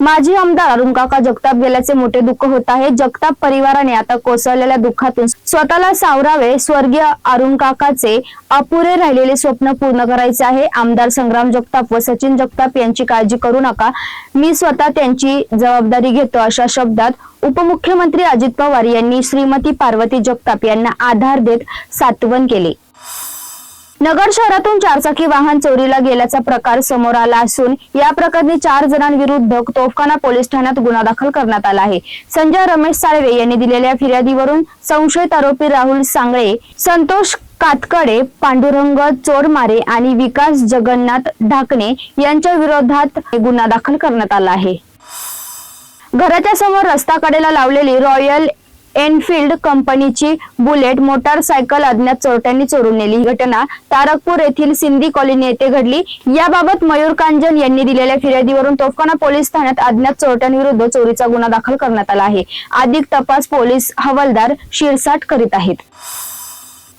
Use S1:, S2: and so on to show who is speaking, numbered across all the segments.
S1: माजी आमदार अरुण काका जगताप गेल्याचे मोठे दुःख होत आहे. जगताप परिवाराने आता कोसळलेल्या दुःखातून स्वतःला सावरावे स्वर्गीय अरुण काकाचे अपुरे राहिलेले स्वप्न पूर्ण करायचे आहे. आमदार संग्राम जगताप व सचिन जगताप यांची काळजी करू नका. मी स्वतः त्यांची जबाबदारी घेतो अशा शब्दात उपमुख्यमंत्री अजित पवार यांनी श्रीमती पार्वती जगताप यांना आधार देत सात्वन केले. नगर शहरातून चारचाकी वाहन चोरीला गेल्याचा प्रकार समोर आला असून या प्रकरणी चार जणांविरुद्ध तोफखाना पोलीस ठाण्यात गुन्हा दाखल करण्यात आला आहे. संजय रमेश साळवे यांनी दिलेल्या फिर्यादीवरून संशयित आरोपी राहुल सांगळे संतोष कातकडे पांडुरंग चोरमारे आणि विकास जगन्नाथ ढाकणे यांच्या विरोधात गुन्हा दाखल करण्यात आला आहे. घराच्या समोर रस्ता कडेला लावलेली रॉयल एनफिल्ड कंपनीची बुलेट मोटारसायकल अज्ञात चोरट्यांनी चोरून नेली. ही घटना तारकपूर येथील सिंधी कॉलनी येथे घडली. याबाबत मयूर कांजन यांनी दिलेल्या फिर्यादीवरून तोफखाना पोलीस ठाण्यात अज्ञात चोरट्यांविरुद्ध चोरीचा गुन्हा दाखल करण्यात आला आहे. अधिक तपास पोलीस हवालदार शिरसाट करीत आहेत.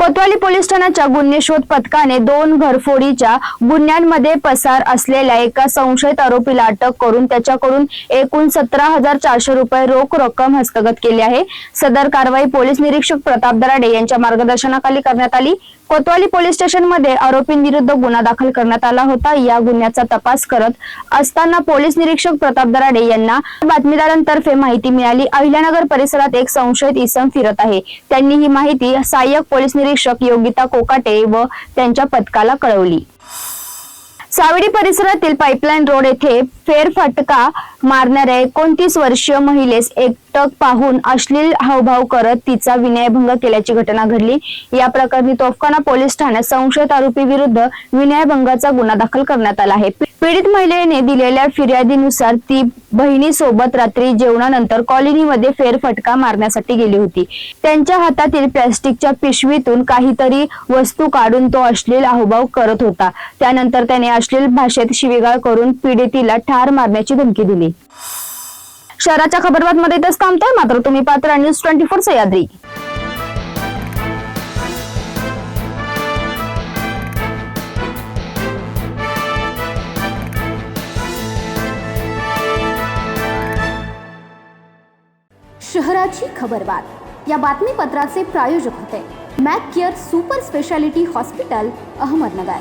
S1: कोतवाली पोलीस ठाण्याच्या गुन्हे शोध पथकाने दोन घरफोडीच्या गुन्ह्यांमध्ये पसार असलेल्या एका संशयित आरोपीला अटक करून त्याच्याकडून एकूण सतरा हजार चारशे रुपये रोख रक्कम हस्तगत केली आहे. सदर कारवाई पोलीस निरीक्षक प्रताप दराडे यांच्या मार्गदर्शनाखाली करण्यात आली. कोतवाली पोलीस स्टेशनमध्ये आरोपींविरुद्ध गुन्हा दाखल करण्यात आला होता. या गुन्ह्याचा तपास करत असताना पोलीस निरीक्षक प्रताप दराडे यांना बातमीदारांतर्फे माहिती मिळाली. अहिल्यानगर परिसरात एक संशयित इसम फिरत आहे. त्यांनी ही माहिती सहाय्यक पोलीस निरीक्षक योगिता कोकाटे व त्यांच्या पथकाला कळवली. सावडी परिसरातील पाईपलाईन रोड येथे फेरफटका मारणाऱ्या एकोणतीस वर्षीय महिलेस एकटक पाहून अश्लील हावभाव करत तिचा विनयभंग केल्याची घटना घडली. या प्रकरणी तोफखाना पोलीस ठाण्यात संशयित आरोपी विरुद्ध विनयभंगाचा गुन्हा दाखल करण्यात आला आहे. पीडित महिलेने दिलेल्या फिर्यादीनुसार ती बहिणीसोबत रात्री जेवणानंतर कॉलनीमध्ये फेरफटका मारण्यासाठी गेली होती. त्यांच्या हातातील प्लॅस्टिकच्या पिशवीतून काहीतरी वस्तू काढून तो अश्लील अहोभाव करत होता. त्यानंतर त्याने अश्लील भाषेत शिवीगाळ करून पीडितीला ठार मारण्याची धमकी दिली. शहराच्या खबरबातमध्ये इथंच थांबतोय मात्र तुम्ही पात्र न्यूज ट्वेंटी फोर सह्याद्री.
S2: शहराची खबरबात. या बातमीपत्राचे प्रायोजक होते Mac care super speciality hospital Ahmednagar.